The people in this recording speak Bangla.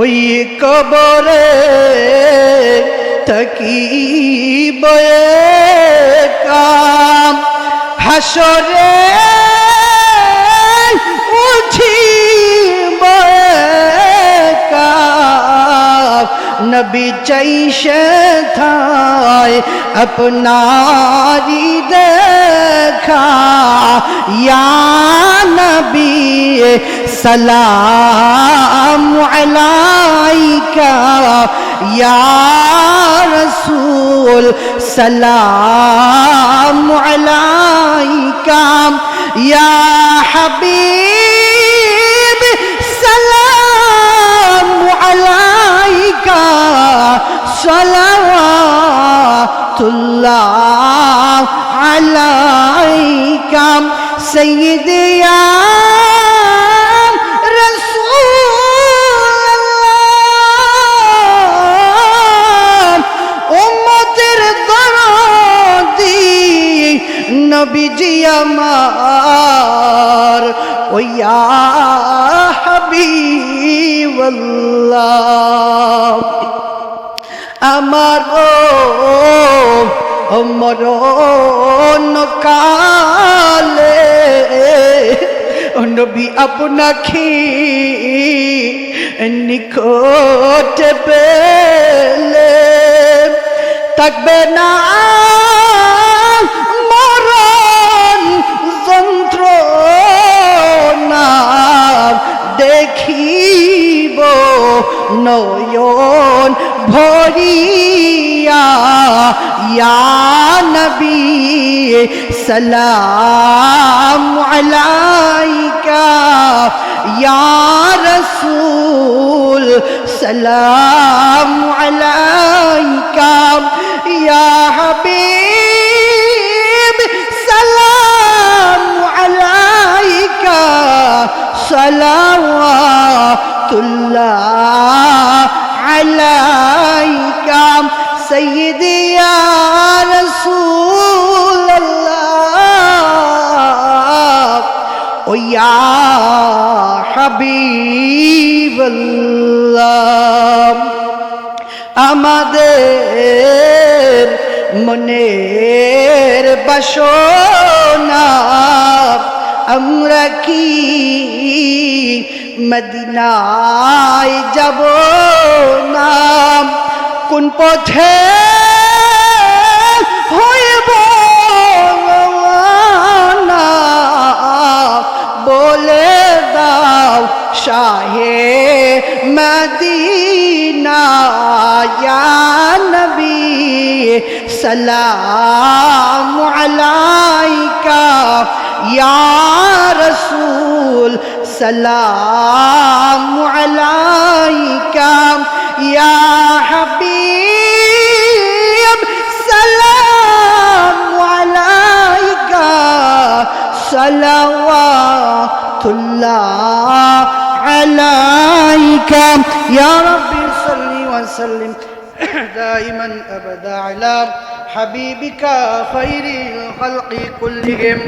ওই কবরে থাকিব কাম। হাসরে উঠিব কাম। নবী চাইশে থায় আপনারি দেখা। ইয়া নবী, সালাম আলাইকা ইয়া রসুল সালাম আলাইকা ইয়া হাবিব সালাম আলাইকা সালাওয়াতুল্লাহ আলাইকা সাইয়্যিদি ইয়া নবীজি আমার ওয়া আমার ও মরণ কালে নবী আপনাকে নিকট পেলে। থাকবে না নয়ন ভরিয়া নবী সালাম আলাইকা রসুল সালাম আলাইকা ইয়া হাবিব সালাম আলাইকা সালাওয়াতুল্লাহ রহমতুল্লাহ আলাইকাম সৈয়দিয়া রসুল্লাহ ওয়া হাবিবাল্লাহ আমাদের মনের বাসনা আমরা কি মদিনায় যাব না। কোন পথে হইব না বলে দাও শাহে মদিনা নবী, সালাম আলাইকা, ইয়া রসুল। السلام عليك يا حبيب. سلام عليك. صلوات الله عليك. يا ربي صل وسلم. دائما أبدا على حبيبك خير الخلق كلهم.